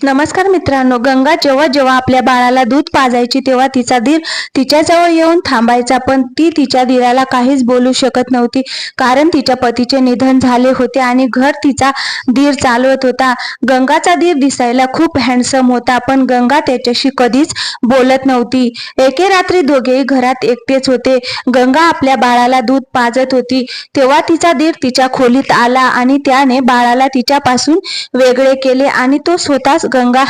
नमस्कार मित्रांनो गंगा जेव्हा जेव्हा आपल्या बाळाला दूध पाजायची तेव्हा तिचा धीर तिच्याजवळ येऊन थांबायचा पण ती तिच्या धीराला काहीच बोलू शकत नव्हती कारण तिच्या पतीचे निधन झाले होते आणि घर तिचा धीर चालवत होता. गंगाचा धीर दिसायला खूप हँडसम होता पण गंगा त्याच्याशी कधीच बोलत नव्हती. एके रात्री दोघेही घरात एकटेच होते. गंगा आपल्या बाळाला दूध पाजत होती तेव्हा तिचा धीर तिच्या खोलीत आला आणि त्याने बाळाला तिच्यापासून वेगळे केले आणि तो स्वतःच गंगा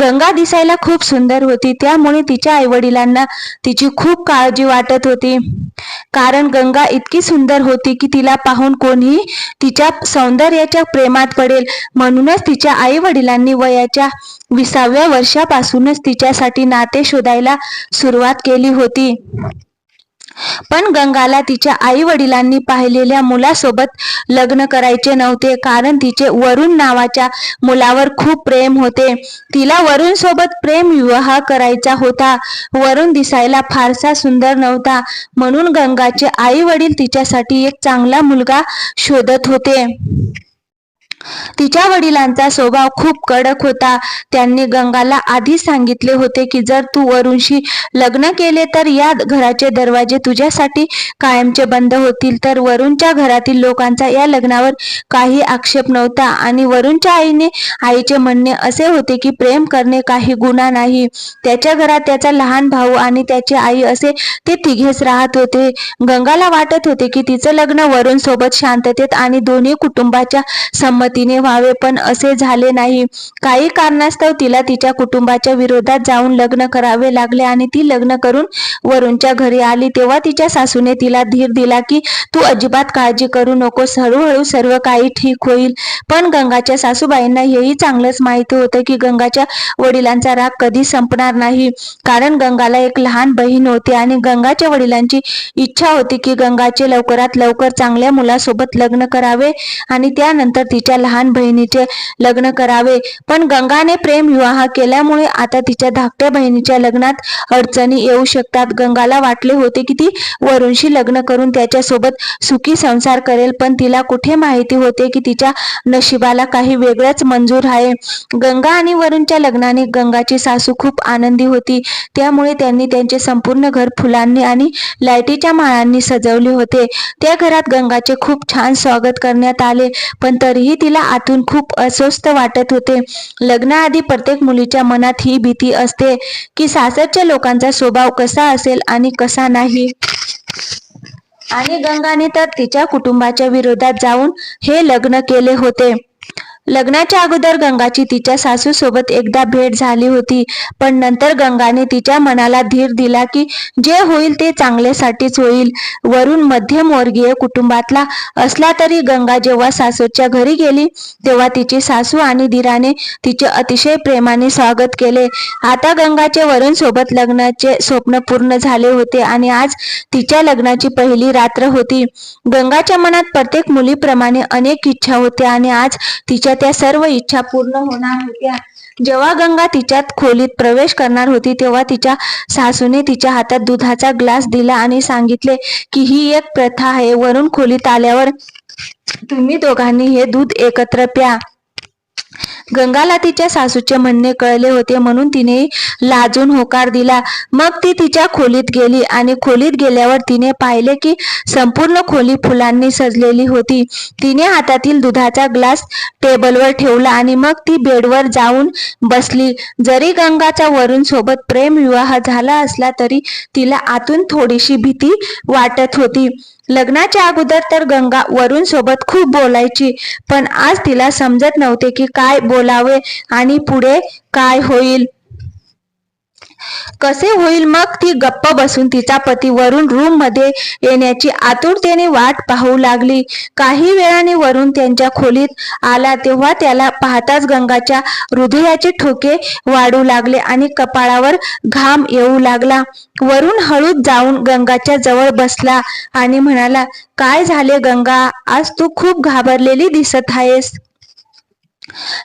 गंगा दिसायला खूप सुंदर होती. त्यामुळे तिच्या आई वडिलांना तिची खूप काळजी वाटत होती. कारण गंगा इतकी सुंदर होती की तिला पाहून कोणीही तिच्या सौंदर्याच्या प्रेमात पडेल. म्हणूनच तिच्या आई वडिलांनी वयाच्या विसाव्या वर्षापासूनच तिच्यासाठी नाते शोधायला सुरुवात केली होती. पण गंगाला तिच्या आई वडिलांनी पाहिलेल्या मुलासोबत लग्न करायचे नव्हते. कारण तिचे वरुण नावाच्या मुलावर खूप प्रेम होते. तिला वरुण सोबत प्रेम विवाह करायचा होता. वरुण दिसायला फारसा सुंदर नव्हता. म्हणून गंगाचे आई वडील तिच्यासाठी एक चांगला मुलगा शोधत होते. तिच्या वडिलांचा स्वभाव खूप कडक होता. त्यांनी गंगाला आधी सांगितले होते की जर तू वरुणशी लग्न केले तर या घराचे दरवाजे तुझ्यासाठी कायमचे बंद होतील. तर वरुणच्या घरातील लोकांचा या लग्नावर काही आक्षेप नव्हता आणि वरुणच्या आईने आईचे म्हणणे असे होते की प्रेम करणे काही गुन्हा नाही. त्याच्या घरात त्याचा लहान भाऊ आणि त्याची आई असे ते तिघेच राहत होते. गंगाला वाटत होते की तिचं लग्न वरुण सोबत शांततेत आणि दोन्ही कुटुंबाच्या संमती संमतीने व्हावे पण असे झाले नाही. काही कारणास्तव तिला तिच्या कुटुंबाच्या विरोधात जाऊन लग्न करावे लागले आणि ती लग्न करून वरुणच्या घरी आली. तेव्हा तिच्या सासूने तिला धीर दिला की तू अजिबात काळजी करू नकोस. हळूहळू सर्व काही ठीक होईल. पण गंगाच्या सासूबाईंना हेही चांगलंच माहिती होतं की गंगाच्या वडिलांचा राग कधी संपणार नाही. कारण गंगाला एक लहान बहीण होती आणि गंगाच्या वडिलांची इच्छा होती की गंगाचे लवकरात लवकर चांगल्या मुलासोबत लग्न करावे आणि त्यानंतर तिच्या लहान बहिणीचे लग्न करावे. पण गंगाने प्रेम विवाह केल्यामुळे आता तिच्या धाकट्या बहिणीच्या लग्नात अडचणी येऊ शकतात. गंगाला वाटले होते की ती वरुणशी लग्न करून त्याच्यासोबत सुखी संसार करेल पण तिला कुठे माहिती होते की तिच्या नशिबाला काही वेगळंच मंजूर आहे? गंगा आणि वरुणच्या लग्नाने गंगाची सासू खूप आनंदी होती. त्यामुळे त्यांनी त्यांचे संपूर्ण घर फुलांनी आणि लाईटीच्या माळांनी सजवले होते. त्या घरात गंगाचे खूप छान स्वागत करण्यात आले पण तरीही तिला आतून खूप अस्वस्थ वाटत होते. लग्नाआधी प्रत्येक मुलीच्या मनात ही भीती असते की सासरच्या लोकांचा स्वभाव कसा असेल आणि कसा नाही. आणि गंगाने तर तिच्या कुटुंबाच्या विरोधात जाऊन हे लग्न केले होते. लग्नाच्या अगोदर गंगाची तिच्या सासू सोबत एकदा भेट झाली होती. पण नंतर गंगाने तिच्या मनाला धीर दिला की जे होईल ते चांगल्यासाठीच होईल. वरून मध्यमवर्गीय कुटुंबातला असला तरी गंगा जेव्हा सासूच्या घरी गेली तेव्हा तिची सासू आणि धीराने तिचे अतिशय प्रेमाने स्वागत केले. आता गंगाचे वरुण सोबत लग्नाचे स्वप्न पूर्ण झाले होते आणि आज तिच्या लग्नाची पहिली रात्र होती. गंगाच्या मनात प्रत्येक मुलीप्रमाणे अनेक इच्छा होत्या आणि आज तिच्या त्या सर्व इच्छा पूर्ण होणार होत्या. जेव्हा गंगा तिच्यात खोलीत प्रवेश करणार होती तेव्हा तिच्या सासूने तिच्या हातात दुधाचा ग्लास दिला आणि सांगितले की ही एक प्रथा आहे. वरून खोलीत आल्यावर तुम्ही दोघांनी हे दूध एकत्र प्या. गंगाला तिच्या सासूचे म्हणणे कळले होते म्हणून तिने लाजून होकार दिला. मग ती तिच्या खोलीत गेली आणि खोलीत गेल्यावर तिने पाहिले की संपूर्ण खोली फुलांनी सजलेली होती. तिने हातातील दुधाचा ग्लास टेबलवर ठेवला आणि मग ती बेडवर जाऊन बसली. जरी गंगाचा वरून सोबत प्रेम विवाह झाला असला तरी तिला आतून थोडीशी भीती वाटत होती. लग्नाच्या अगोदर तर गंगा वरुण सोबत खूप बोलायची पण आज तिला समजत नव्हते की काय बोलावे आणि पुढे काय होईल. कसे होईल मग ती गप्प बसून तिचा पती वरून रूममध्ये येण्याची आतुरतेने वाट पाहू लागली. काही वेळाने वरून त्यांच्या खोलीत आला तेव्हा त्याला पाहताच गंगाच्या हृदयाचे ठोके वाढू लागले आणि कपाळावर घाम येऊ लागला. वरून हळूच जाऊन गंगाच्या जवळ बसला आणि म्हणाला काय झाले गंगा? आज तू खूप घाबरलेली दिसत आहेस.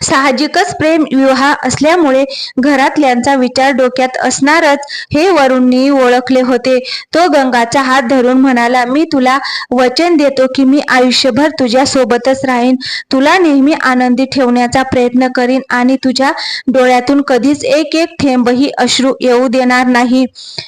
साहजिकच प्रेम विवाह असल्यामुळे घरातल्यांचा विचार डोक्यात असणारच हे वरुणनी ओळखले होते. तो गंगाचा हात धरून म्हणाला मी तुला वचन देतो की मी आयुष्यभर तुझ्या सोबतच राहीन. तुला नेहमी आनंदी ठेवण्याचा प्रयत्न करीन आणि तुझ्या डोळ्यातून कधीच एक एक थेंबही अश्रू येऊ देणार नाही.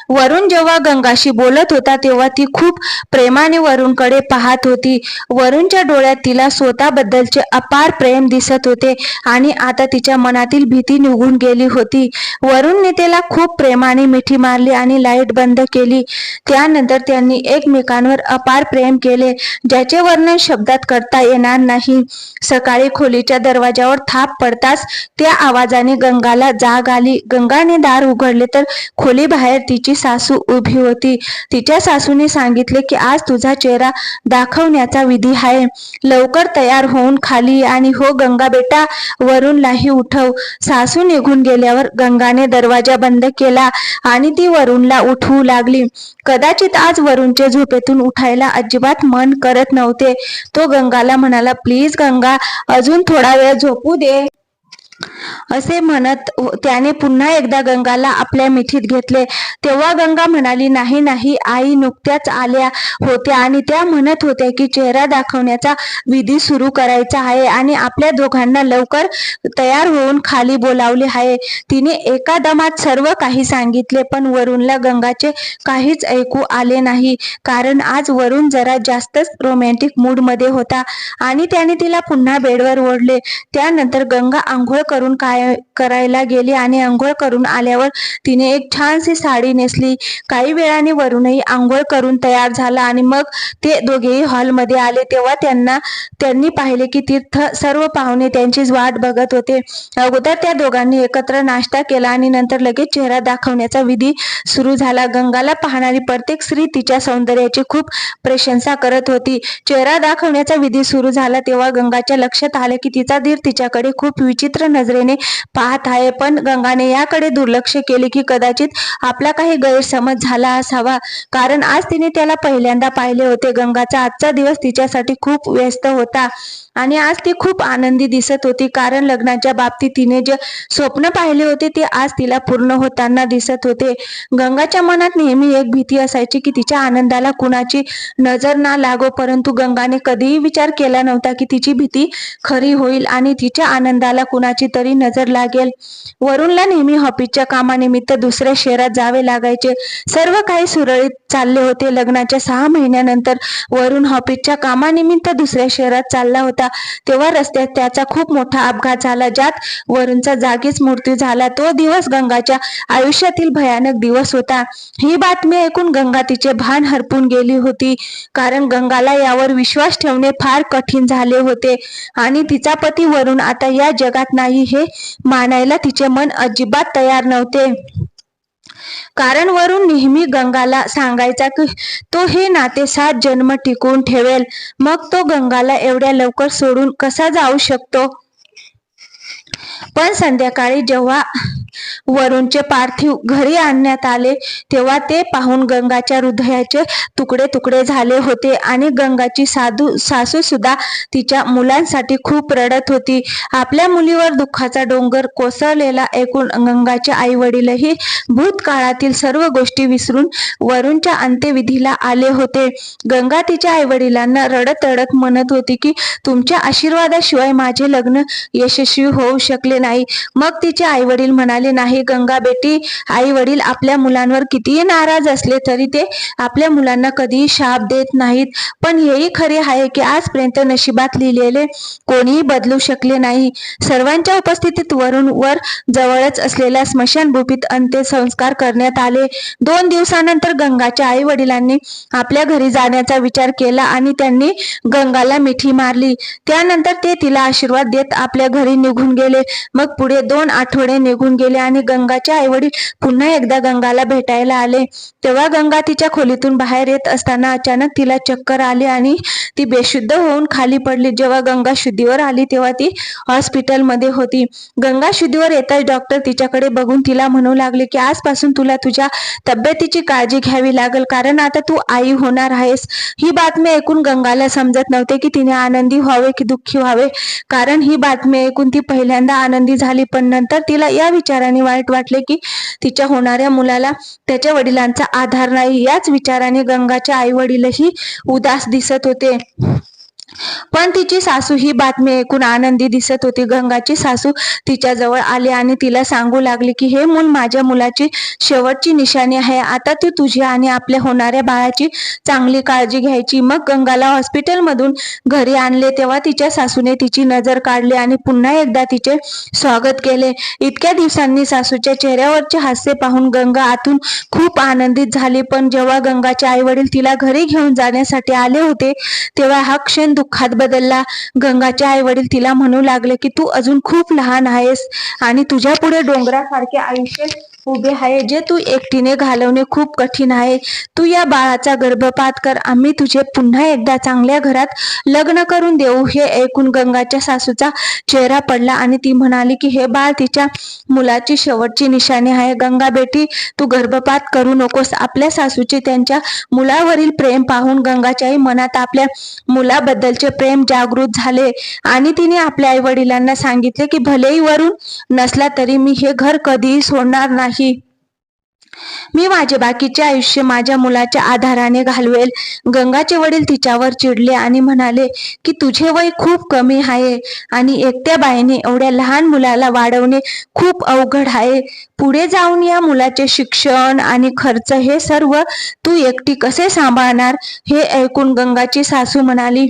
वरुण जेव्हा गंगाशी बोलत होता तेव्हा ती खूप प्रेमाने वरुणकडे पाहत होती. वरुणच्या डोळ्यात तिला स्वतःबद्दलचे अपार प्रेम दिसत होते. आणि आता तिच्या मनातील भीती निघून गेली होती. वरुणने त्याला खूप प्रेमाने मिठी मारली आणि लाइट बंद केली. त्यानंतर त्यांनी एकमेकांवर अपार प्रेम केले ज्याचे वर्णन शब्दात करता येणार नाही. सकाळी खोलीच्या दरवाजावर थाप पडताच त्या आवाजाने गंगाला जाग आली. गंगाने दार उघडले तर खोली बाहेर तिची सासू उभी होती. तिच्या सासूने सांगितले की आज तुझा चेहरा दाखवण्याचा विधी आहे. लवकर तयार होऊन खाली आणि हो गंगा बेटा वरुणलाही उठव. सासू निघून गेल्यावर गंगाने दरवाजा बंद केला आणि ती वरुणला उठवू लागली. कदाचित आज वरुणचे झोपेतून उठायला अजिबात मन करत नव्हते. तो गंगाला म्हणाला प्लीज गंगा अजून थोडा वेळ झोपू दे. असे म्हणत त्याने पुन्हा एकदा गंगाला आपल्या मिठीत घेतले. तेव्हा गंगा म्हणाली नाही नाही आई नुकत्याच आल्या होत्या आणि त्या म्हणत होत्या की चेहरा दाखवण्याचा विधी सुरू करायचा आहे आणि आपल्या दोघांना लवकर तयार होऊन खाली बोलावले आहे. तिने एका दमात सर्व काही सांगितले पण वरुणला गंगाचे काहीच ऐकू आले नाही कारण आज वरुण जरा जास्तच रोमॅन्टिक मूडमध्ये होता आणि त्याने तिला पुन्हा बेडवर ओढले. त्यानंतर गंगा आंघोळ करून काय करायला गेली आणि आंघोळ करून आल्यावर तिने एक छानशी साडी नेसली. काही वेळाने वरूनही आंघोळ करून तयार झाला आणि मग ते दोघेही हॉलमध्ये आले. तेव्हा त्यांना त्यांनी पाहिले की तीर्थ सर्व पाहुणे त्यांचीच वाट बघत होते. अगोदर त्या दोघांनी एकत्र नाश्ता केला आणि नंतर लगेच चेहरा दाखवण्याचा विधी सुरू झाला. गंगाला पाहणारी प्रत्येक स्त्री तिच्या सौंदर्याची खूप प्रशंसा करत होती. चेहरा दाखवण्याचा विधी सुरू झाला तेव्हा गंगाच्या लक्षात आले की तिचा धीर तिच्याकडे खूप विचित्र नजरेने पाहत आहे. पण गंगाने याकडे दुर्लक्ष केले की कदाचित आपला काही गैरसमज झाला असावा. कारण आज तिने त्याला पहिल्यांदा पाहिले होते. गंगाचा आजचा दिवस तिच्यासाठी खूप व्यस्त होता आणि आज ती खूप आनंदी दिसत होती. कारण लग्नाच्या बाबतीत तिने जे स्वप्न पाहिले होते ते आज तिला पूर्ण होताना दिसत होते. गंगाच्या मनात नेहमी एक भीती असायची की तिच्या आनंदाला कुणाची नजर ना लागो. परंतु गंगाने कधीही विचार केला नव्हता की तिची भीती खरी होईल आणि तिच्या आनंदाला कुणाची तरी नजर लागेल. वरुणला नेहमी हॉपीच्या कामानिमित्त दुसऱ्या शहरात जावे लागायचे. सर्व काही सुरळीत चालले होते. लग्नाच्या सहा महिन्यानंतर वरुण हॉपीच्या कामानिमित्त दुसऱ्या शहरात चालला होता. तेव्हा रस्त्यात त्याचा खूप मोठा अपघात झाला ज्यात वरुणचा जागीच मृत्यू झाला. तो दिवस गंगाच्या आयुष्यातील भयानक दिवस होता. ही बातमी ऐकून गंगा तिचे भान हरपून गेली होती. कारण गंगाला यावर विश्वास ठेवणे फार कठीण झाले होते. आणि तिचा पती वरुण आता या जगात नाही. हे मानायला तिचे मन अजिबात तयार नव्हते. कारण वरून नेहमी गंगाला सांगायचा की तो हे नाते सात जन्म टिकवून ठेवेल. मग तो गंगाला एवढ्या लवकर सोडून कसा जाऊ शकतो? पण संध्याकाळी जेव्हा वरुणचे पार्थिव घरी आणण्यात आले तेव्हा ते पाहून गंगाच्या हृदयाचे तुकडे तुकडे झाले होते आणि गंगाची साधू सासू सुद्धा तिच्या मुलांसाठी खूप रडत होती. आपल्या मुलीवर दुःखाचा डोंगर कोसळलेला ऐकून गंगाचे आई वडीलही भूतकाळातील सर्व गोष्टी विसरून वरुणच्या अंत्यविधीला आले होते. गंगा तिच्या आई वडिलांना रडत रडत म्हणत होती की तुमच्या आशीर्वादाशिवाय माझे लग्न यशस्वी होऊ शकले नाही. मग तिचे आई वडील म्हणाले नाही गंगा बेटी. आई वडील आपल्या मुलांवर कितीही नाराज असले तरी ते आपल्या मुलांना कधीही शाप देत नाहीत. पण हेही खरे आहे की आजपर्यंत नशिबात लिहिलेले कोणीही बदलू शकले नाही. सर्वांच्या उपस्थितीत वरून वर जवळच असलेल्या स्मशानभूमीत अंत्यसंस्कार करण्यात आले. दोन दिवसानंतर गंगाच्या आई वडिलांनी आपल्या घरी जाण्याचा विचार केला आणि त्यांनी गंगाला मिठी मारली. त्यानंतर ते तिला आशीर्वाद देत आपल्या घरी निघून गेले. मग पुढे दोन आठवडे निघून गेले आणि गंगाचे आई वडील पुन्हा एकदा गंगाला भेटायला आले. तेव्हा गंगा तिच्या खोलीतून बाहेर येत असताना अचानक तिला चक्कर आली आणि ती बेशुद्ध होऊन खाली पडली. जेव्हा गंगा शुद्धीवर आली तेव्हा ती हॉस्पिटलमध्ये होती. गंगा शुद्धीवर येताच डॉक्टर तिच्याकडे बघून तिला म्हणू लागले की आजपासून तुला तुझ्या तब्येतीची काळजी घ्यावी लागेल कारण आता तू आई होणार आहेस. ही बातमी ऐकून गंगाला समजत नव्हते की तिने आनंदी व्हावे की दुःखी व्हावे. कारण ही बातमी ऐकून ती पहिल्यांदा आनंदी झाली पण नंतर तिला या विचाराने वाईट वाटले की तिच्या होणाऱ्या मुलाला त्याच्या वडिलांचा आधार नाही. याच विचाराने गंगाचे आई वडीलही उदास दिसत होते. पण तिची सासू ही बातमी ऐकून आनंदी दिसत होती. गंगाची सासू तिच्या जवळ आली आणि तिला सांगू लागली की हे मूल माझ्या मुलाची शेवटची निशाणी आहे. आता तू तुझी आणि आपल्या होणाऱ्या बाळाची चांगली काळजी घ्यायची. मग गंगाला हॉस्पिटलमधून घरी आणले. तेव्हा तिच्या सासूने तिची नजर काढली आणि पुन्हा एकदा तिचे स्वागत केले. इतक्या दिवसांनी सासूच्या चेहऱ्यावरचे हास्य पाहून गंगा आतून खूप आनंदित झाली. पण जेव्हा गंगाचे आई वडील तिला घरी घेऊन जाण्यासाठी आले होते तेव्हा हा क्षण दुःखात बदलला. गंगाचे आई वडील तिला म्हणू लागले की तू अजून खूप लहान आहेस आणि तुझ्या पुढे डोंगरासारखे आयुष्य उभे आहे जे तू एकटीने घालवणे खूप कठीण आहे. तू या बाळाचा गर्भपात कर. आम्ही तुझे पुन्हा एकदा चांगल्या घरात लग्न करून देऊ. हे ऐकून गंगाच्या सासूचा चेहरा पडला आणि ती म्हणाली की हे बाळ तिच्या मुलाची शेवटची निशाणी आहे. गंगा बेटी तू गर्भपात करू नकोस. आपल्या सासूचे त्यांच्या मुलावरील प्रेम पाहून गंगाच्याही मनात आपल्या मुलाबद्दलचे प्रेम जागृत झाले आणि तिने आपल्या आई वडिलांना सांगितले की भलेही वरून नसला तरी मी हे घर कधीही सोडणार नाही. मी माझे बाकीचे आयुष्य माझ्या मुलाच्या आधाराने घालवेल. गंगाचे वडील तिच्यावर चिडले आणि म्हणाले की तुझे वय खूप कमी आहे आणि एकट्या बाईने एवढ्या लहान मुलाला वाढवणे खूप अवघड आहे. पुढे जाऊन या मुलाचे शिक्षण आणि खर्च हे सर्व तू एकटी कसे सांभाळणार? हे ऐकून गंगाची सासू म्हणाली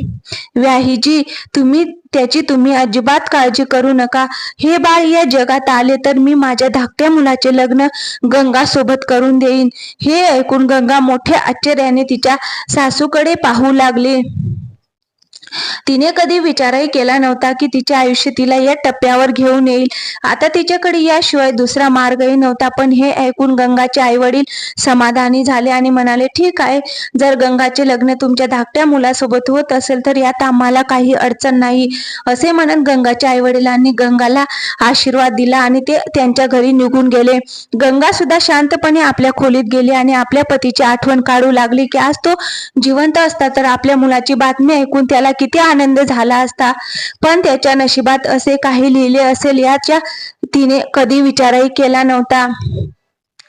व्याहीजी तुम्ही त्याची तुम्ही अजिबात काळजी करू नका. हे बाळ या जगात आले तर मी माझ्या धाकट्या मुलाचे लग्न गंगा सोबत करून देईन. हे ऐकून गंगा मोठ्या आश्चर्याने तिच्या सासूकडे पाहू लागली. तिने कधी विचारही केला नव्हता की तिचे आयुष्य तिला या टप्प्यावर घेऊन येईल. आता तिच्याकडे याशिवाय दुसरा मार्गही नव्हता पण हे ऐकून गंगाचे आई वडील समाधानी झाले आणि म्हणाले ठीक आहे जर गंगाचे लग्न तुमच्या धाकट्या मुलासोबत होत असेल तर यात आम्हाला काही अडचण नाही असे म्हणत गंगाच्या आई वडिलांनी गंगाला आशीर्वाद दिला आणि ते त्यांच्या घरी निघून गेले. गंगा सुद्धा शांतपणे आपल्या खोलीत गेली आणि आपल्या पतीची आठवण काढू लागली की आज तो जिवंत असता तर आपल्या मुलाची बातमी ऐकून त्याला किती आनंद झाला असता. पण त्याच्या नशिबात असे काही लिहिले असेल याच्या तिने कधी विचारही केला नव्हता.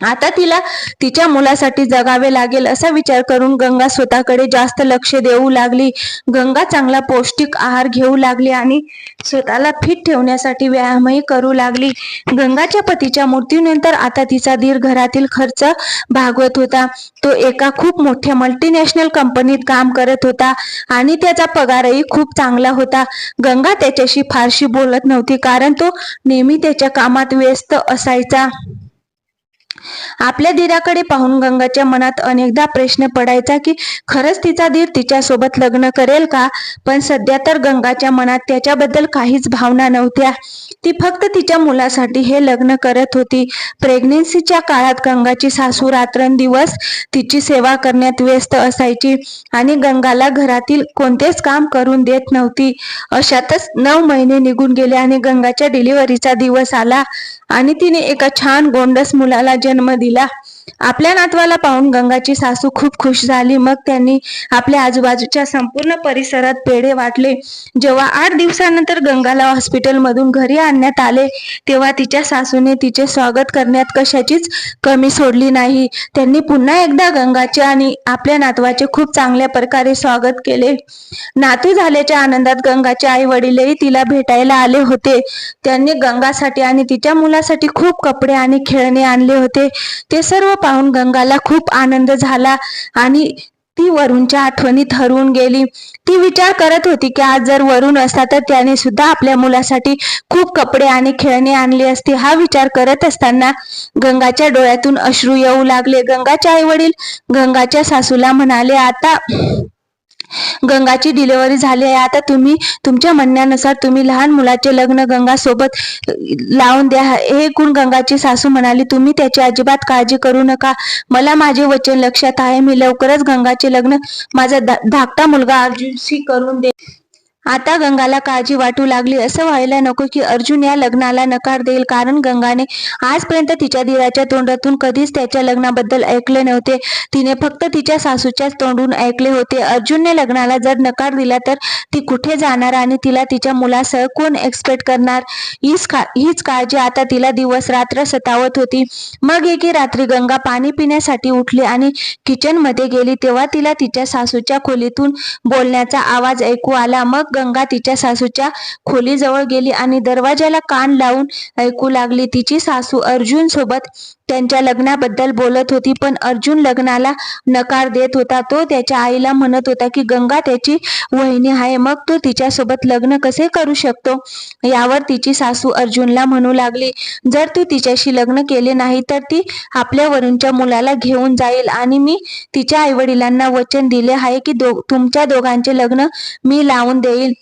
आता तिला तिच्या मुलासाठी जगावे लागेल असा विचार करून गंगा स्वतःकडे जास्त लक्ष देऊ लागली. गंगा चांगला पौष्टिक आहार घेऊ लागली आणि स्वतःला फिट ठेवण्यासाठी व्यायामही करू लागली. गंगाच्या पतीच्या मृत्यूनंतर आता तिचा धीर घरातील खर्च भागवत होता. तो एका खूप मोठ्या मल्टीनॅशनल कंपनीत काम करत होता आणि त्याचा पगारही खूप चांगला होता. गंगा त्याच्याशी फारशी बोलत नव्हती कारण तो नेहमी त्याच्या कामात व्यस्त असायचा. आपल्या दीराकडे पाहून गंगाच्या मनात अनेकदा प्रश्न पडायचा की खरंच तिचा धीर तिच्यासोबत लग्न करेल का? पण सध्या तर गंगाच्या मनात त्याच्याबद्दल काहीच भावना नव्हत्या. ती फक्त तिच्या मुलासाठी हे लग्न करत होती. प्रेग्नेन्सीच्या काळात गंगाची सासू रात्रंदिवस तिची सेवा करण्यात व्यस्त असायची आणि गंगाला घरातील कोणतेच काम करून देत नव्हती. अशातच नऊ महिने निघून गेले आणि गंगाच्या डिलिव्हरीचा दिवस आला आणि तिने एका छान गोंडस मुलाला जन्म जन्म दिला आपल्या नातवाला पाहून गंगाची सासू खूप खुश झाली. मग त्यांनी आपल्या आजूबाजूच्या संपूर्ण परिसरात पेढे वाटले. जेव्हा आठ दिवसानंतर गंगाला हॉस्पिटलमधून घरी आणण्यात आले तेव्हा तिच्या सासूने तिचे स्वागत करण्यात कशाचीच कमी सोडली नाही. त्यांनी पुन्हा एकदा गंगाचे आणि आपल्या नातवाचे खूप चांगल्या प्रकारे स्वागत केले. नातू झाल्याच्या आनंदात गंगाचे आई वडीलही तिला भेटायला आले होते. त्यांनी गंगासाठी आणि तिच्या मुलासाठी खूप कपडे आणि खेळणे आणले होते. ते सर्व पाहून गंगाला खूप आनंद झाला आणि ती वरुणच्या आठवणीत हरवून गेली. ती विचार करत होती की आज जर वरुण असता तर त्याने सुद्धा आपल्या मुलासाठी खूप कपडे आणि खेळणे आणले असते. हा विचार करत असताना गंगाच्या डोळ्यातून अश्रू येऊ लागले. गंगाचे आई वडील गंगाच्या सासूला म्हणाले आता गंगाची डिलिव्हरी झाली आहे. आता तुम्ही तुमच्या म्हणण्यानुसार तुम्ही लहान मुलाचे लग्न गंगा सोबत लावून द्या. हे गुण गंगाची सासू म्हणाली तुम्ही त्याची अजिबात काळजी करू नका. मला माझे वचन लक्षात आहे. मी लवकरच गंगाचे लग्न माझा धाकटा मुलगा अर्जुनशी करून दे. आता गंगाला काळजी वाटू लागली. असं व्हायला नको की अर्जुन या लग्नाला नकार देईल. कारण गंगाने आजपर्यंत तिच्या दिराच्या तोंडातून कधीच त्याच्या लग्नाबद्दल ऐकले नव्हते. तिने फक्त तिच्या सासूच्याच तोंडून ऐकले होते. अर्जुनने लग्नाला जर नकार दिला तर ती कुठे जाणार आणि तिला तिच्या मुलासह कोण एक्सपेक्ट करणार? हीच का हीच काळजी आता तिला दिवस रात्र सतावत होती. मग एके रात्री गंगा पाणी पिण्यासाठी उठली आणि किचनमध्ये गेली. तेव्हा तिला तिच्या सासूच्या खोलीतून बोलण्याचा आवाज ऐकू आला. मग गंगा तिच्या सासूच्या खोलीजवळ गेली आणि दरवाजाला कान लावून ऐकू लागली. तिची सासू अर्जुन सोबत त्यांच्या लग्नाबद्दल बोलत होती पण अर्जुन लग्नाला नकार देत होता. तो त्याच्या आईला म्हणत होता की गंगा त्याची वहिनी आहे मग तो तिच्यासोबत लग्न कसे करू शकतो? यावर तिची सासू अर्जुनला म्हणू लागली जर तू तिच्याशी लग्न केले नाही तर ती आपल्या वरूनच्या मुलाला घेऊन जाईल आणि मी तिच्या आईवडिलांना वचन दिले आहे की दो तुमच्या दोघांचे लग्न मी लावून देईल.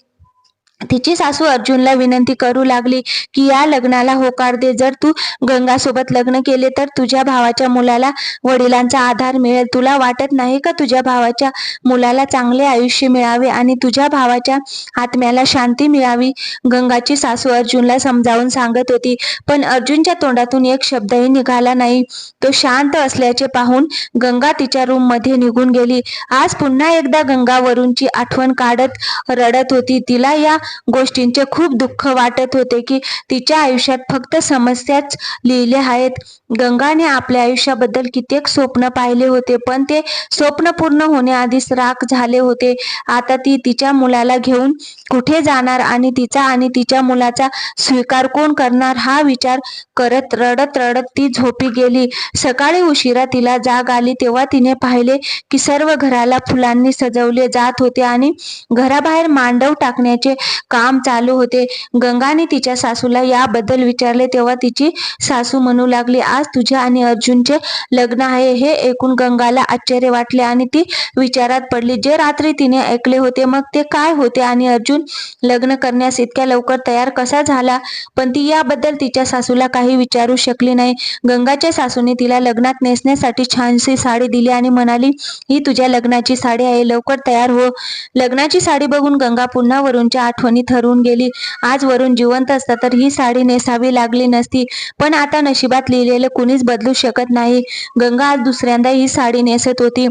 तिची सासू अर्जुनला विनंती करू लागली की या लग्नाला होकार दे. जर तू गंगासोबत लग्न केले तर तुझ्या भावाच्या मुलाला वडिलांचा आधार मिळेल. तुला वाटत नाही का तुझ्या भावाच्या मुलाला चांगले आयुष्य मिळावे आणि तुझ्या भावाच्या आत्म्याला शांती मिळावी? गंगाची सासू अर्जुनला समजावून सांगत होती पण अर्जुनच्या तोंडातून एक शब्दही निघाला नाही. तो शांत असल्याचे पाहून गंगा तिच्या रूममध्ये निघून गेली. आज पुन्हा एकदा गंगावरूनची आठवण काढत रडत होती. तिला या गोष्टींचे खूप दुःख वाटत होते की तिच्या आयुष्यात फक्त समस्याच लिहिले आहेत. गंगाने आपल्या आयुष्याबद्दल कित्येक स्वप्न पाहिले होते पण ते स्वप्न पूर्ण होण्याआधीच राख झाले होते. आता ती तिच्या मुलाला घेऊन कुठे जाणार आणि तिचा आणि तिच्या मुलाचा स्वीकार कोण करणार हा विचार करत रडत रडत ती झोपी गेली. सकाळी उशिरा तिला जाग आली तेव्हा तिने पाहिले की सर्व घराला फुलांनी सजवले जात होते आणि घराबाहेर मांडव टाकण्याचे काम चालू होते. गंगाने तिच्या सासूला याबद्दल विचारले तेव्हा तिची सासू म्हणू लागली आज तुझ्या आणि अर्जुनचे लग्न आहे. हे ऐकून गंगाला आश्चर्य वाटले आणि ती विचारात पडली जे रात्री तिने ऐकले होते मग ते काय होते आणि अर्जुन लग्न करण्यास इतक्या लवकर तयार कसा झाला? पण ती याबद्दल तिच्या सासूला काही विचारू शकली नाही. गंगाच्या सासूने तिला लग्नात नेसण्यासाठी छानशी साडी दिली आणि म्हणाली ही तुझ्या लग्नाची साडी आहे लवकर तयार हो. लग्नाची साडी बघून गंगा पुन्हा वरूनच्या आठवणी ठरवून गेली. आज वरून जिवंत असता तर ही साडी नेसावी लागली नसती. पण आता नशिबात लिहिलेलं कुणीच बदलू शकत नाही. गंगा आज दुसऱ्यांदा ही साडी नेसत होती.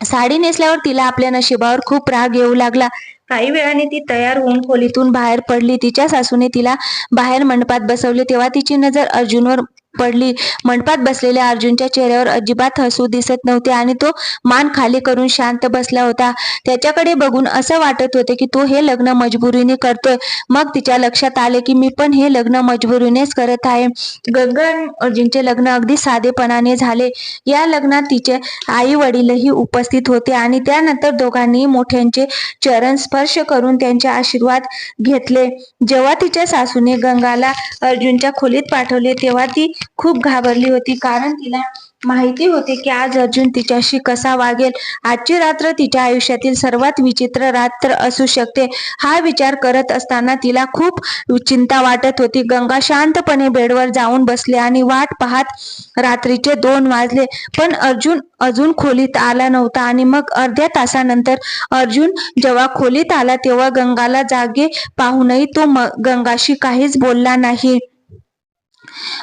साडी नेसल्यावर तिला आपल्या नशिबावर खूप राग येऊ लागला. काही वेळाने ती तयार होऊन खोलीतून बाहेर पडली. तिच्या सासूने तिला बाहेर मंडपात बसवले. तेव्हा तिची नजर अर्जुनवर पडली. मंडपात बसलेल्या अर्जुनच्या चेहऱ्यावर अजिबात हसू दिसत नव्हते आणि तो मान खाली करून शांत बसला होता. त्याच्याकडे बघून असं वाटत होते की तो हे लग्न मजबुरीने करतोय. मग तिच्या लक्षात आले की मी पण हे लग्न मजबुरीनेच करत आहे. गंगन अर्जुनचे लग्न अगदी साधेपणाने झाले. या लग्नात तिचे आई वडीलही उपस्थित होते आणि त्यानंतर दोघांनी मोठ्यांचे चरण स्पर्श करून त्यांचे आशीर्वाद घेतले. जेव्हा तिच्या सासूने गंगाला अर्जुनच्या खोलीत पाठवले तेव्हा ती खूप घाबरली होती. कारण तिला माहिती होते की आज अर्जुन तिच्याशी कसा वागेल. आजची रात्र तिच्या आयुष्यातील सर्वात विचित्र रात्र असू शकते. हा विचार करत असताना तिला खूप चिंता वाटत होती. गंगा शांतपणे बेडवर जाऊन बसले आणि वाट पाहत रात्रीचे दोन वाजले. पण अर्जुन अजून खोलीत आला नव्हता आणि मग अर्ध्या तासानंतर अर्जुन जेव्हा खोलीत आला तेव्हा गंगाला जागे पाहूनही तो गंगाशी काहीच बोलला नाही.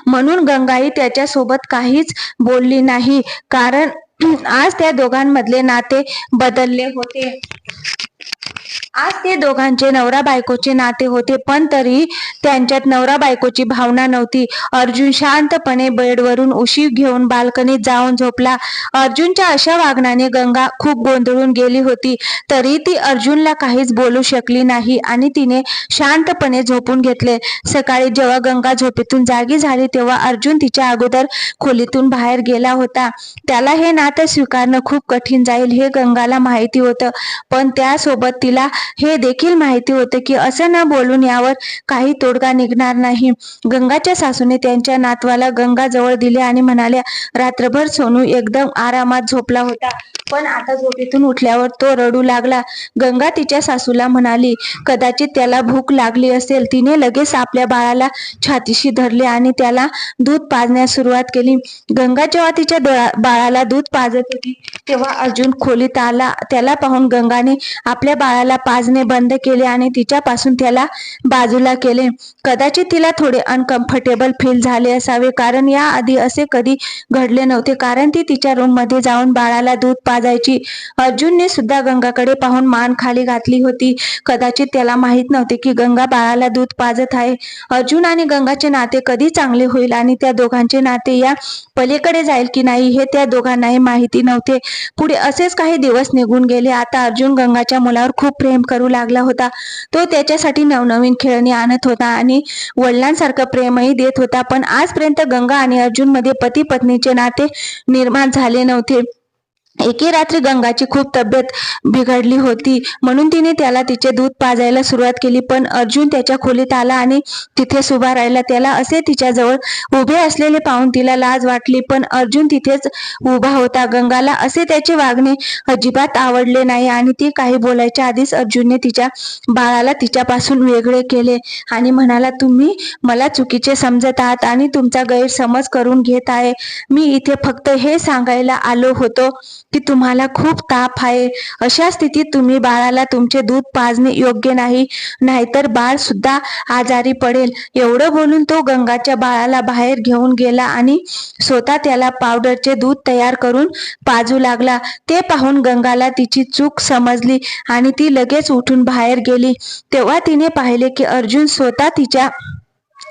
म्हणून गंगाई त्याच्यासोबत काहीच बोलली नाही. कारण आज त्या दोघांमधले नाते बदलले होते. आज ते दोघांचे नवरा बायकोचे नाते होते पण तरी त्यांच्यात नवरा बायकोची भावना नव्हती. अर्जुन शांतपणे बेडवरून उशी घेऊन बाल्कनीत जाऊन झोपला. अर्जुनच्या अशा वागण्याने गंगा खूप गोंधळून गेली होती तरी ती अर्जुनला काहीच बोलू शकली नाही आणि तिने शांतपणे झोपून घेतले. सकाळी जेव्हा गंगा झोपेतून जागी झाली तेव्हा अर्जुन तिच्या अगोदर खोलीतून बाहेर गेला होता. त्याला हे नातं स्वीकारणं खूप कठीण जाईल हे गंगाला माहिती होतं. पण त्यासोबत तिला हे देखील माहिती होते की असं न बोलून यावर काही तोडगा निघणार नाही. गंगाच्या सासूने त्यांच्या नातवाला गंगा जवळ दिले आणि म्हणाल्या रात्रभर सोनू एकदम आरामात झोपला होता. पण आता झोपेतून उठल्यावर तो रडू लागला. गंगा तिच्या सासूला म्हणाली कदाचित त्याला भूक लागली असेल. तिने लगेच आपल्या बाळाला छातीशी धरले आणि त्याला दूध पाजण्यास सुरुवात केली. गंगा जेव्हा तिच्या बाळाला दूध पाजत होती तेव्हा अर्जुन खोलीत आला. त्याला पाहून गंगाने आपल्या बाळाला पाजणे बंद केले आणि तिच्यापासून त्याला बाजूला केले. कदाचित तिला थोडे अनकम्फर्टेबल फील झाले असावे कारण याआधी असे कधी घडले नव्हते. कारण ती तिच्या रूममध्ये जाऊन बाळाला दूध पाजायची अर्जुनने सुद्धा गंगाकडे पाहून मान खाली घातली होती. कदाचित त्याला माहीत नव्हते की गंगा बाळाला दूध पाजत आहे. अर्जुन आणि गंगाचे नाते कधी चांगले होईल आणि त्या दोघांचे नाते या पलीकडे जाईल की नाही हे त्या दोघांनाही माहिती नव्हते. पुढे असेच काही दिवस निघून गेले. आता अर्जुन गंगाच्या मुलावर खूप प्रेम करू लागला होता. तो त्याच्यासाठी नवनवीन खेळणी आणत होता आणि वडिलांसारखं प्रेमही देत होता. पण आजपर्यंत गंगा आणि अर्जुनमध्ये पती पत्नीचे नाते निर्माण झाले नव्हते. एके रात्री गंगाची खूप तब्येत बिघडली होती. म्हणून तिने त्याला तिचे दूध पाजायला सुरुवात केली. पण अर्जुन त्याच्या खोलीत आला आणि तिथे उभा राहिला. त्याला असे तिच्याजवळ उभे असलेले पाहून तिला लाज वाटली. पण अर्जुन तिथेच उभा होता. गंगाला असे त्याचे वागणे अजिबात आवडले नाही आणि ती काही बोलायच्या आधीच अर्जुनने तिच्या बाळाला तिच्यापासून वेगळे केले आणि म्हणाला तुम्ही मला चुकीचे समजत आहात आणि तुमचा गैरसमज करून घेत आहे. मी इथे फक्त हे सांगायला आलो होतो. की तुम्हाला खूप ताप आहे. अशा स्थितीत तुम्ही बाळाला तुमचे दूध पाजणे योग्य नाही नाहीतर बाळ सुद्धा आजारी पडेल. एवढं बोलून तो गंगाच्या बाळाला बाहेर घेऊन गेला आणि स्वतः त्याला पावडरचे दूध तयार करून पाजू लागला. ते पाहून गंगाला तिची चूक समजली आणि ती लगेच उठून बाहेर गेली. तेव्हा तिने पाहिले की अर्जुन स्वतः तिच्या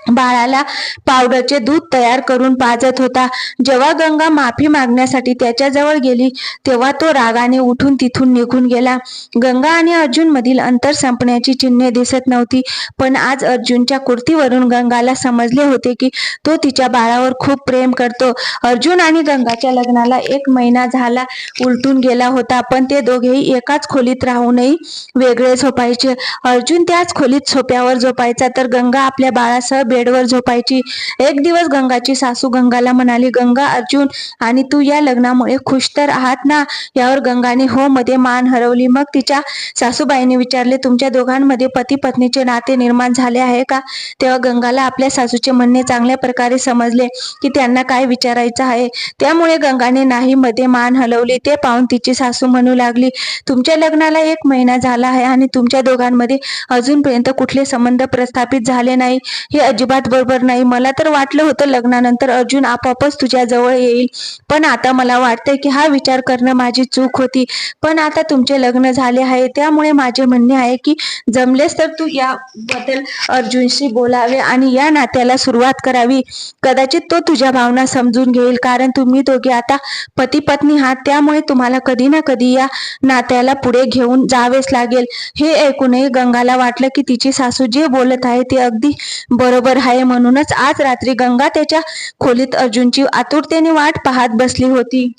बाळाला पावडरचे दूध तयार करून पाजत होता. जेव्हा गंगा माफी मागण्यासाठी त्याच्याजवळ गेली तेव्हा तो रागाने उठून तिथून निघून गेला. गंगा आणि अर्जुन मधील अंतर संपण्याची चिन्हे दिसत नव्हती पण आज अर्जुनच्या कुर्तीवरून गंगाला समजले होते की तो तिच्या बाळावर खूप प्रेम करतो. अर्जुन आणि गंगाच्या लग्नाला एक महिना झाला उलटून गेला होता पण ते दोघेही एकाच खोलीत राहूनही वेगळे झोपायचे. अर्जुन त्याच खोलीत सोप्यावर झोपायचा तर गंगा आपल्या बाळासह बेडवर झोपायची. एक दिवस गंगाची सासू गंगाला म्हणाली गंगा अर्जुन आणि तू या लग्नामुळे खुश तर आहात ना? यावर गंगाने हो मध्ये मान हरवली. मग तिच्या सासूबाईने विचारले तुमच्या दोघांमध्ये पती पत्नीचे नाते निर्माण झाले आहे का? तेव्हा गंगाला आपल्या सासूचे म्हणणे चांगल्या प्रकारे समजले की त्यांना काय विचारायचं आहे. त्यामुळे गंगाने नाही मध्ये मान हलवली. ते पाहून तिची सासू म्हणू लागली तुमच्या लग्नाला एक महिना झाला आहे आणि तुमच्या दोघांमध्ये अजूनपर्यंत कुठले संबंध प्रस्थापित झाले नाही. हे अजिबात बरोबर नाही. मला तर वाटलं होतं लग्नानंतर अर्जुन आपोआपच तुझ्या जवळ येईल. पण आता मला वाटतंय की हा विचार करणं माझी चूक होती. पण आता तुमचे लग्न झाले आहे. त्यामुळे माझे म्हणणे आहे की जमलेस तर तू याबद्दल अर्जुनशी बोलावे आणि या नात्याला सुरुवात करावी. कदाचित तो तुझ्या भावना समजून घेईल. कारण तुम्ही दोघे आता पती पत्नी आहात. त्यामुळे तुम्हाला कधी ना कधी या नात्याला पुढे घेऊन जावेच लागेल. हे ऐकूनही गंगाला वाटलं की तिची सासू जे बोलत आहे ते अगदी बरोबर आहे म्हणूनच आज रात्री गंगा त्याच्या खोलीत अर्जुनची आतुरतेने वाट पाहत बसली होती.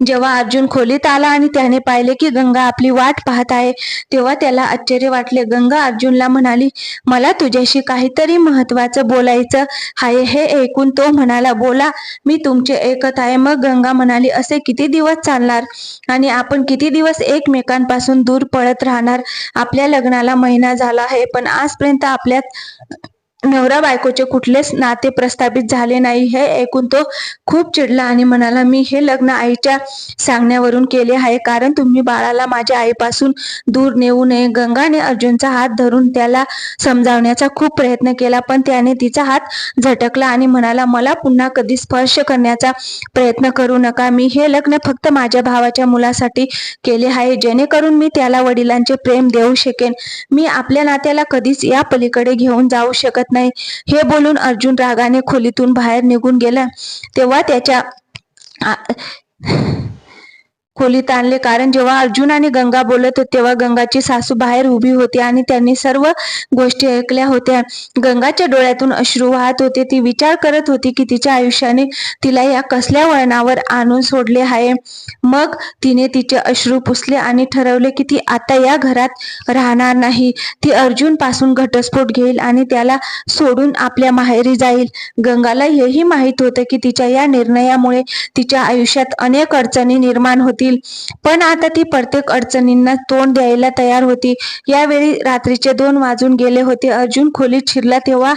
जेव्हा अर्जुन खोलीत आला आणि त्याने पाहिले की गंगा आपली वाट पाहत आहे तेव्हा त्याला आश्चर्य वाटले. गंगा अर्जुनला म्हणाली मला तुझ्याशी काहीतरी महत्वाचं बोलायचं आहे. हे ऐकून तो म्हणाला बोला मी तुमचे ऐकत आहे. मग गंगा म्हणाली असे किती दिवस चालणार? आणि आपण किती दिवस एकमेकांपासून दूर पळत राहणार? आपल्या लग्नाला महिना झाला आहे पण आजपर्यंत आपल्यात नवरा बायकोचे कुठलेच नाते प्रस्थापित झाले नाही. हे ऐकून तो खूप चिडला आणि म्हणाला मी हे लग्न आईच्या सांगण्यावरून केले आहे. कारण तुम्ही बाळाला माझ्या आईपासून दूर नेऊ नये. गंगाने अर्जुनचा हात धरून त्याला समजावण्याचा खूप प्रयत्न केला पण त्याने तिचा हात झटकला आणि म्हणाला मला पुन्हा कधी स्पर्श करण्याचा प्रयत्न करू नका. मी हे लग्न फक्त माझ्या भावाच्या मुलासाठी केले आहे. जेणेकरून मी त्याला वडिलांचे प्रेम देऊ शकेन. मी आपल्या नात्याला कधीच या पलीकडे घेऊन जाऊ शकत नाही. हे बोलून अर्जुन रागाने खोलीतून बाहेर निघून गेला. तेव्हा त्याच्या खोलीत आणले. कारण जेव्हा अर्जुन आणि गंगा बोलत होते तेव्हा गंगाची सासू बाहेर उभी होती आणि त्यांनी सर्व गोष्टी ऐकल्या होत्या. गंगाच्या डोळ्यातून अश्रू वाहत होते. ती विचार करत होती की तिच्या आयुष्याने तिला या कसल्या वळणावर आणून सोडले आहे. मग तिने तिचे अश्रू पुसले आणि ठरवले की ती आता या घरात राहणार नाही. ती अर्जुनपासून घटस्फोट घेईल आणि त्याला सोडून आपल्या माहेरी जाईल. गंगाला हेही माहीत होतं की तिच्या या निर्णयामुळे तिच्या आयुष्यात अनेक अडचणी निर्माण होतील. पण आता ती प्रत्येक अडचणींना तोंड द्यायला तयार होती. यावेळी रात्रीचे दोन वाजून गेले होते. अर्जुन खोलीत शिरला तेव्हा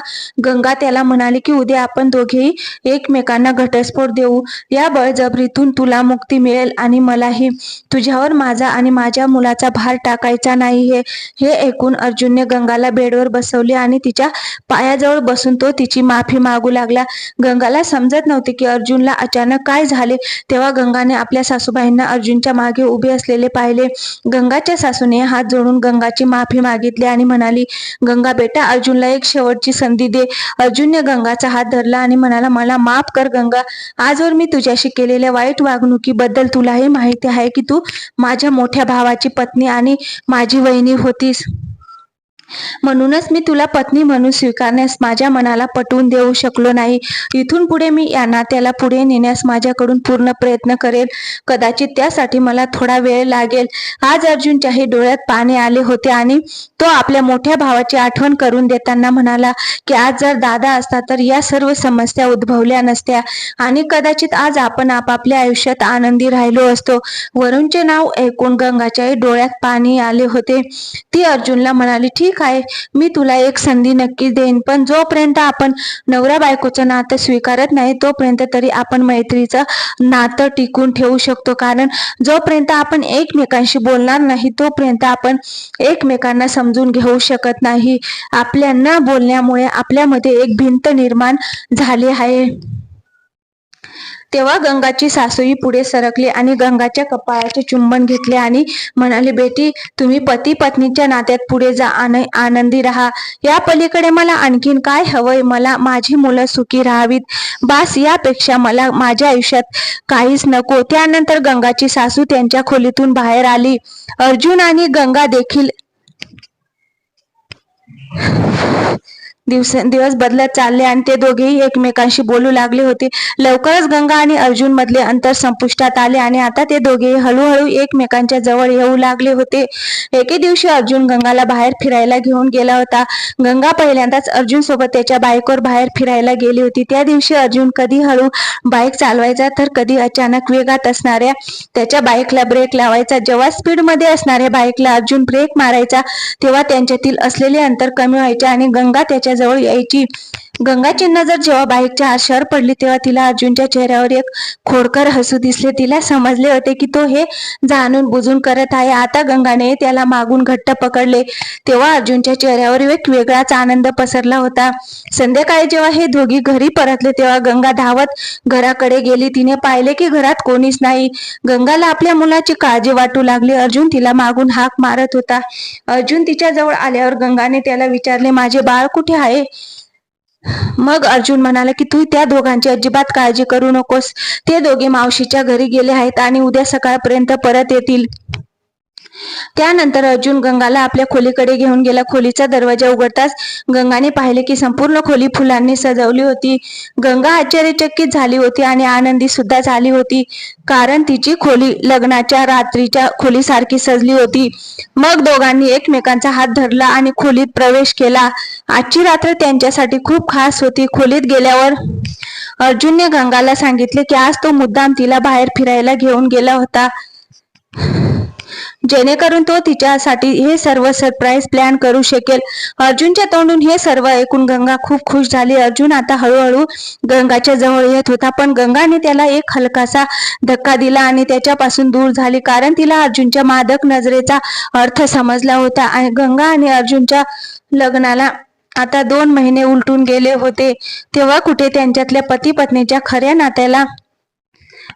गंगा त्याला म्हणाली की उद्या आपण दोघेही एकमेकांना घटस्फोट देऊ. या बळजबरीतून तुला मुक्ती मिळेल आणि मलाही. तुझ्यावर माझा आणि माझ्या मुलाचा भार टाकायचा नाही हे हे ऐकून अर्जुनने गंगाला बेडवर बसवले आणि तिच्या पायाजवळ बसून तो तिची माफी मागू लागला. गंगाला समजत नव्हते की अर्जुनला अचानक काय झाले. तेव्हा गंगाने आपल्या सासूबाईंना अर्जुनच्या मागे उभे असलेले पाहिले. गंगाच्या सासूने हात जोडून गंगाची माफी मागितली आणि म्हणाली गंगा बेटा अर्जुनला एक शेवटची संधी दे. अर्जुनने गंगाचा हात धरला आणि म्हणाला मला माफ कर गंगा. आजवर मी तुझ्याशी केलेल्या वाईट वागणुकीबद्दल तुलाही माहिती आहे की तू माझ्या मोठ्या भावाची पत्नी आणि माझी वहिनी होतीस. म्हणूनच मी तुला पत्नी म्हणून स्वीकारण्यास माझ्या मनाला पटवून देऊ शकलो नाही. इथून पुढे मी या नात्याला पुढे नेण्यास माझ्याकडून पूर्ण प्रयत्न करेल कदाचित त्यासाठी मला थोडा वेळ लागेल. आज अर्जुनच्याही डोळ्यात पाणी आले होते आणि तो आपल्या मोठ्या भावाची आठवण करून देताना म्हणाला की आज जर दादा असता तर या सर्व समस्या उद्भवल्या नसत्या आणि कदाचित आज आपण आपापल्या आयुष्यात आनंदी राहिलो असतो. वरुणचे नाव ऐकून गंगाच्याही डोळ्यात पाणी आले होते. ती अर्जुनला म्हणाली ठीक आहे. मी तुला एक संधी नक्की देईन पण जोपर्यंत आपण नवरा बायकोचं नातं स्वीकारत नाही तोपर्यंत तरी आपण मैत्रीचं नातं टिकून ठेवू शकतो. कारण जोपर्यंत आपण एकमेकांशी बोलणार नाही तोपर्यंत आपण एकमेकांना समजून घेऊ शकत नाही. आपल्या न बोलण्यामुळे आपल्यामध्ये एक भिंत निर्माण झाली आहे. तेव्हा गंगाची सासूही पुढे सरकली आणि गंगाच्या कपाळाचे चुंबन घेतले आणि म्हणाले बेटी तुम्ही पती पत्नीच्या नात्यात पुढे जा आणि आनंदी राहा. या पलीकडे मला आणखीन काय हवंय? मला माझी मुलं सुखी राहावीत. बास यापेक्षा मला माझ्या आयुष्यात काहीच नको. त्यानंतर गंगाची सासू त्यांच्या खोलीतून बाहेर आली. अर्जुन आणि गंगा देखील दिवस दिवस बदलत चालले आणि ते दोघेही एकमेकांशी बोलू लागले होते. लवकरच गंगा आणि अर्जुन मधले अंतर संपुष्टात आले आणि आता ते दोघेही हळूहळू एकमेकांच्या जवळ येऊ लागले होते. एके दिवशी अर्जुन गंगाला बाहेर फिरायला घेऊन गेला होता. गंगा पहिल्यांदाच अर्जुन सोबत त्याच्या बाईकवर बाहेर फिरायला गेली होती. त्या दिवशी अर्जुन कधी हळू बाईक चालवायचा तर कधी अचानक वेगात असणाऱ्या त्याच्या बाईकला ब्रेक लावायचा. जेव्हा स्पीडमध्ये असणाऱ्या बाईकला अर्जुन ब्रेक मारायचा तेव्हा त्यांच्यातील असलेले अंतर कमी व्हायचे आणि गंगा त्याच्या is all 80 गंगाचींना जर जेव्हा बाईकच्या आरशावर पडली तेव्हा तिला अर्जुनच्या चेहऱ्यावर एक खोडकर हसू दिसले. तिला समजले होते की तो हे जाणून बुजून करत आहे. आता गंगाने त्याला मागून घट्ट पकडले. तेव्हा अर्जुनच्या चेहऱ्यावर एक वेगळाच आनंद पसरला होता. संध्याकाळी जेव्हा हे दोघी घरी परतले तेव्हा गंगा धावत घराकडे गेली. तिने पाहिले की घरात कोणीच नाही. गंगाला आपल्या मुलाची काळजी वाटू लागली. अर्जुन तिला मागून हाक मारत होता. अर्जुन तिच्या जवळ आल्यावर गंगाने त्याला विचारले माझे बाळ कुठे आहे? मग अर्जुन म्हणाला की तू त्या दोघांची अजिबात काळजी करू नकोस. ते दोघे मावशीच्या घरी गेले आहेत आणि उद्या सकाळपर्यंत परत येतील. त्यानंतर अर्जुन गंगाला आपल्या खोलीकडे घेऊन गेला. खोलीचा दरवाजा उघडताच गंगाने पाहिले की संपूर्ण खोली फुलांनी सजवली होती. गंगा आश्चर्यचकित झाली होती आणि आनंदी सुद्धा झाली होती. कारण तिची खोली लग्नाच्या रात्रीच्या खोलीसारखी सजली होती. मग दोघांनी एकमेकांचा हात धरला आणि खोलीत प्रवेश केला. आजची रात्र त्यांच्यासाठी खूप खास होती. खोलीत गेल्यावर अर्जुनने गंगाला सांगितले की आज तो मुद्दाम तिला बाहेर फिरायला घेऊन गेला होता. जेणेकरून तो तिच्यासाठी हे सर्व सरप्राईज प्लॅन करू शकेल. अर्जुनच्या तोंडून हे सर्व ऐकून गंगा खूप खुश झाली. अर्जुन आता हळूहळू गंगाच्या जवळ येत होता पण गंगाने त्याला एक हलकासा धक्का दिला आणि त्याच्यापासून दूर झाली कारण तिला अर्जुनच्या मादक नजरेचा अर्थ समजला होता आणि गंगा आणि अर्जुनच्या लग्नाला आता दोन महिने उलटून गेले होते. तेव्हा कुठे त्यांच्यातल्या पती पत्नीच्या खऱ्या नात्याला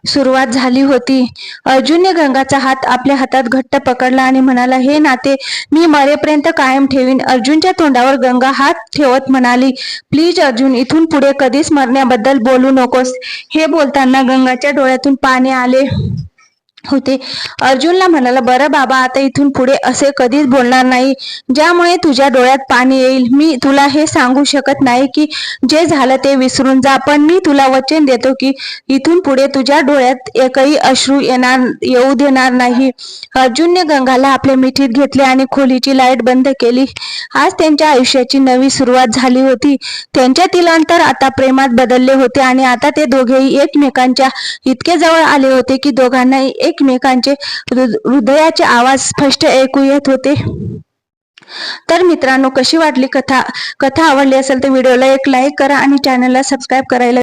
सुरुवात झाली होती. अर्जुनने गंगाचा हात आपल्या हातात घट्ट पकडला आणि म्हणाला हे नाते मी मरेपर्यंत कायम ठेवीन अर्जुनच्या तोंडावर गंगा हात ठेवत म्हणाली प्लीज अर्जुन इथून पुढे कधीच मरण्याबद्दल बोलू नकोस हे बोलताना गंगाच्या डोळ्यातून पाणी आले. होते. अर्जुनला म्हणाला बरं बाबा आता इथून पुढे असे कधीच बोलणार नाही. ज्यामुळे तुझ्या डोळ्यात पाणी येईल. मी तुला हे सांगू शकत नाही की जे झालं ते विसरून जा पण मी तुला वचन देतो की इथून पुढे तुझ्या डोळ्यात एकही अश्रू येणार येऊ देणार नाही. अर्जुनने गंगाला आपल्या मिठीत घेतले आणि खोलीची लाइट बंद केली. आज त्यांच्या आयुष्याची नवी सुरुवात झाली होती. त्यांच्यातील अंतर आता प्रेमात बदलले होते आणि आता ते दोघेही एकमेकांच्या इतके जवळ आले होते की दोघांनाही एक एकमेकांचे हृदयाचे आवाज स्पष्ट ऐकू येत होते. तर मित्रांनो कशी वाटली कथा कथा आवडली असेल तर व्हिडिओला एक लाईक करा आणि चॅनलला सबस्क्राईब करायला